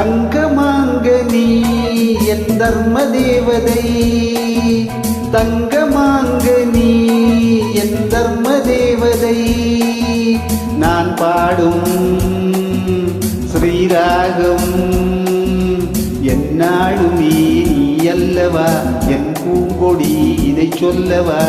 தங்கமாங்க நீ என் தர்ம தேவதை தங்கமாங்க நீ என் தர்ம தேவதை நான் பாடும் ஸ்ரீராகம் என்னாளுமே நீ அல்லவா? என் பூங்கொடி இதை சொல்லவா?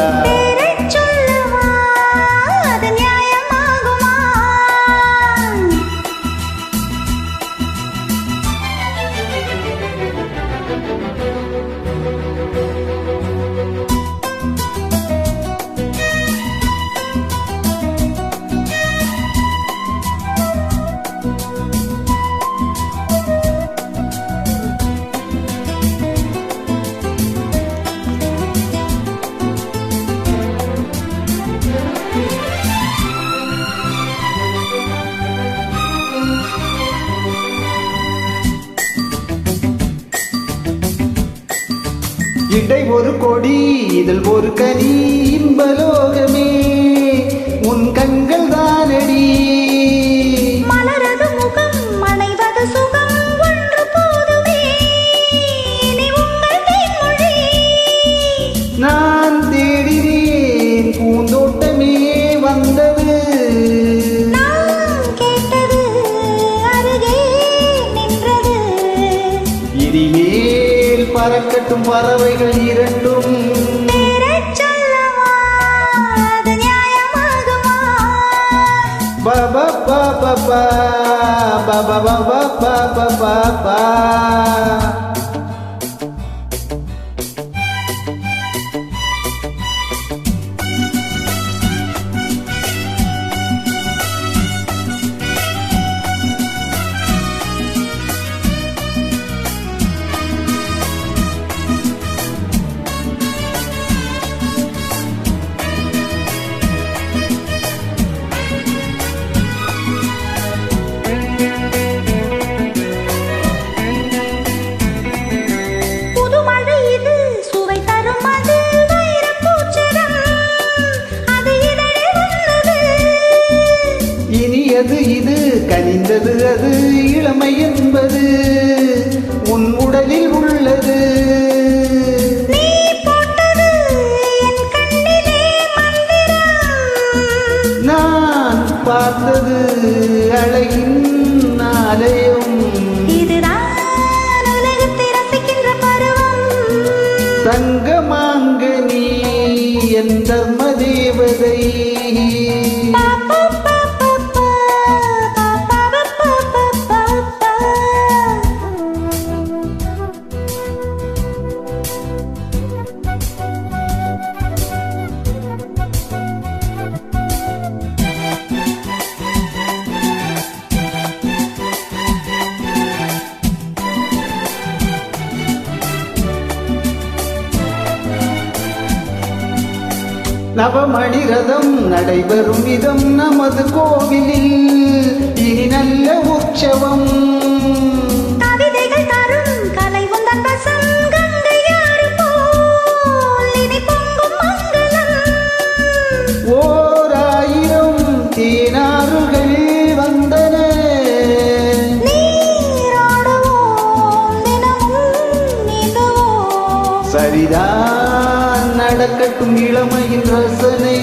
இடை ஒரு கொடி இதில் ஒரு கனி இன்பலோகமே. பறக்கட்டும் பறவைகள் இரண்டும். பப பப பப பப பப பப இனியது இது கனிந்தது அது இளமை என்பது உன் உடலில் உள்ளது. நான் பார்த்தது அழகின் பருவம். தங்கமாங்க நீ என் தர்ம தேவதை. நவமணிரதம் நடைபெறும் விதம் நமது கோவிலில். இனி நல்ல உற்சவம். சரிதான். நடக்கட்டும் இளமையின் ரசனை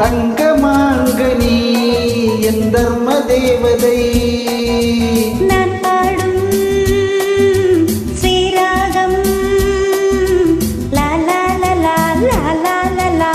தங்கமாங்க நீ என் தர்ம தேவதை நான் பாடும் ஸ்ரீராகம் லா லா லா லா லா லா லா லா லா